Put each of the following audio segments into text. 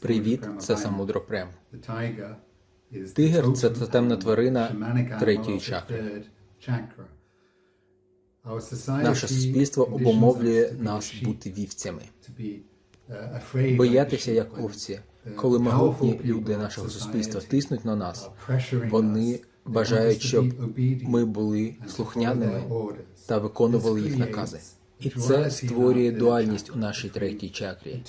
Привіт, це Самудропрем. Тигр Тигр це тотемна тварина третьої чакри. Наше суспільство обумовлює нас бути вівцями, боятися як овці. Коли могутні люди нашого суспільства тиснуть на нас, вони бажають, щоб ми були слухняними та виконували їх накази. І це створює дуальність у нашій третій чакрі.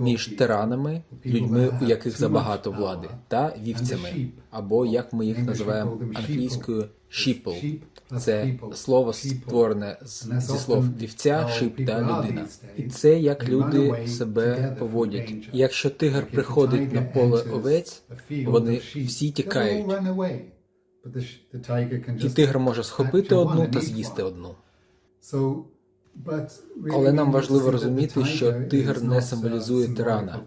Між тиранами, людьми, у яких забагато влади, та вівцями, або як ми їх називаємо? англійською sheeple. Це слово створене зі слов вівця, шип та людина. І це як люди себе поводять. Якщо тигр приходить на поле овець, вони всі тікають. І тигр може схопити одну та з'їсти одну. Але нам важливо розуміти, що тигр не символізує тирана.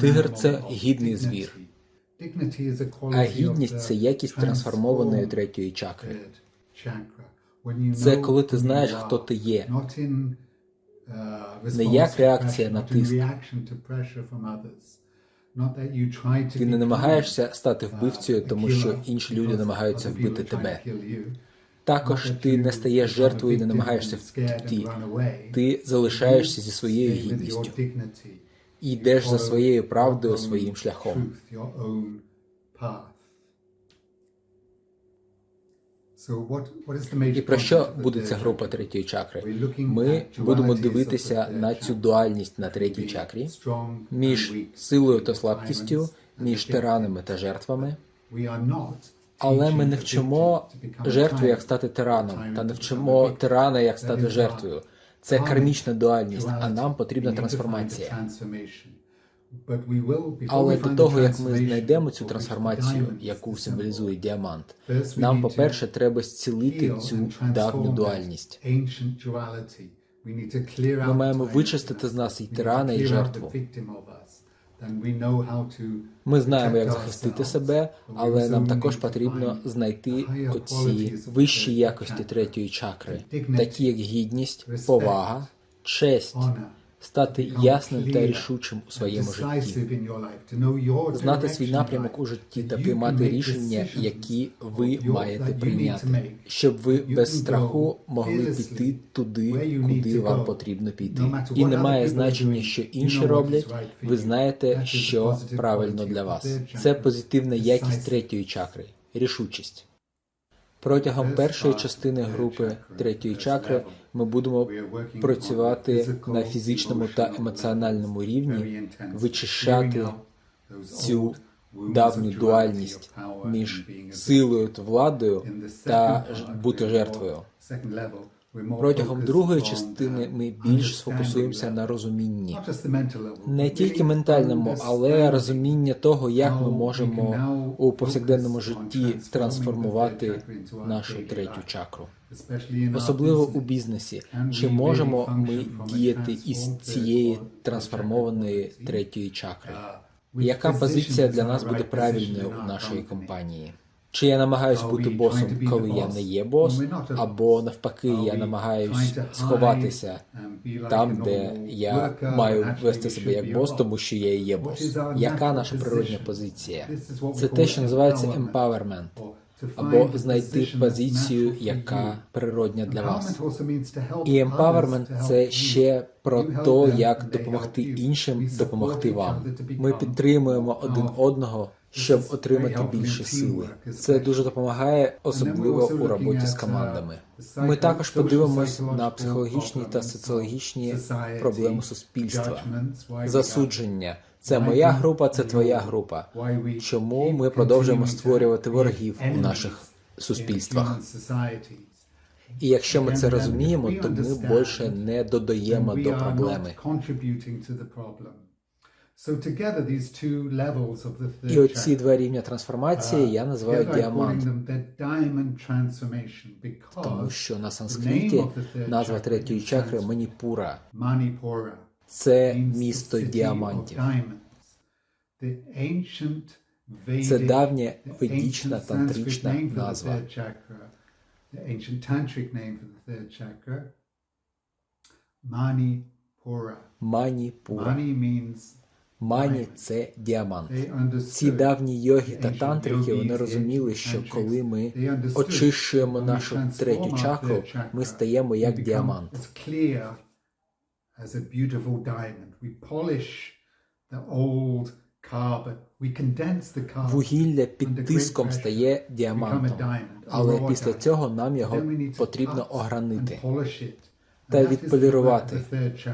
Тигр це гідний звір, а гідність це якість трансформованої третьої чакри. Це коли ти знаєш, хто ти є. Не як реакція на тиск. Ти не намагаєшся стати вбивцею, тому що інші люди намагаються вбити тебе. Також ти не стаєш жертвою і не намагаєшся втекти. Ти залишаєшся зі своєю гідністю і йдеш за своєю правдою своїм шляхом. І про що буде ця група третьої чакри? Ми будемо дивитися на цю дуальність на третій чакрі між силою та слабкістю, між тиранами та жертвами. Але ми не вчимо жертву, як стати тираном, та не вчимо тирана, як стати жертвою. Це кармічна дуальність, а нам потрібна трансформація. Але до того, як ми знайдемо цю трансформацію, яку символізує діамант, нам, по-перше, треба зцілити цю давню дуальність. Ми маємо вичистити з нас і тирана, і жертву. Ми знаємо, як захистити себе, але нам також потрібно знайти оці вищі якості третьої чакри, такі як гідність, повага, честь, стати ясним та рішучим у своєму житті, знати свій напрямок у житті та приймати рішення, які ви маєте прийняти, щоб ви без страху могли піти туди, куди вам потрібно піти. І немає значення, що інші роблять. Ви знаєте, що правильно для вас. Це позитивна якість третьої чакри рішучість. Протягом першої частини групи третьої чакри ми будемо працювати на фізичному та емоціональному рівні, вичищати цю давню дуальність між силою та владою та бути жертвою. Протягом другої частини ми більш сфокусуємося на розумінні, не тільки ментальному, але розуміння того, як ми можемо у повсякденному житті трансформувати нашу третю чакру. Особливо у бізнесі. Чи можемо ми діяти із цієї трансформованої третьої чакри? Яка позиція для нас буде правильною у нашої компанії? Чи я намагаюсь бути босом, коли я не є бос, або навпаки, я намагаюсь сховатися там, де я маю вести себе як бос, тому що я і є бос. Яка наша природня позиція? Це те, що називається empowerment, або знайти позицію, яка природня для вас. І empowerment – це ще про те, як допомогти іншим допомогти вам. Ми підтримуємо один одного, щоб отримати більше сили. Це дуже допомагає, особливо у роботі з командами. Ми також подивимось на психологічні та соціологічні проблеми суспільства. Засудження це моя група, це твоя група. Чому ми продовжуємо створювати ворогів у наших суспільствах? І якщо ми це розуміємо, то ми більше не додаємо до проблеми. І оці два рівня трансформації я називаю діамант, тому що на санскриті назва третьої чакри маніпура. Це місто діамантів. Це давня the ведічна тантрична назва. third chakra, the ancient tantric name for the third chakra, Manipura. Мані-пура. Мані це діамант. Ці давні йоги та тантрики вони розуміли, що коли ми очищуємо нашу третю чакру, ми стаємо як діамант. Вугілля під тиском стає діамантом, але після цього нам його потрібно огранити. Та відполірувати.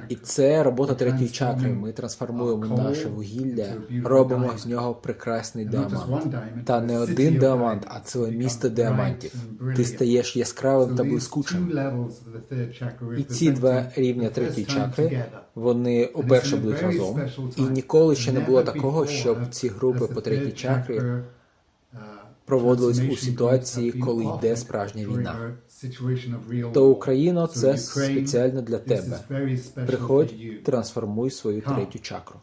І це робота третьої чакри. Ми трансформуємо наше вугілля, робимо з нього прекрасний діамант. Та не один діамант, а ціле місто діамантів. Ти стаєш яскравим та блискучим. І ці два рівня третьої чакри, вони уперше будуть разом. І ніколи ще не було такого, щоб ці групи по третій чакрі uh, проводились у ситуації, коли йде справжня війна. То Україна Україно, це спеціально для тебе. Приходь, трансформуй свою третю чакру.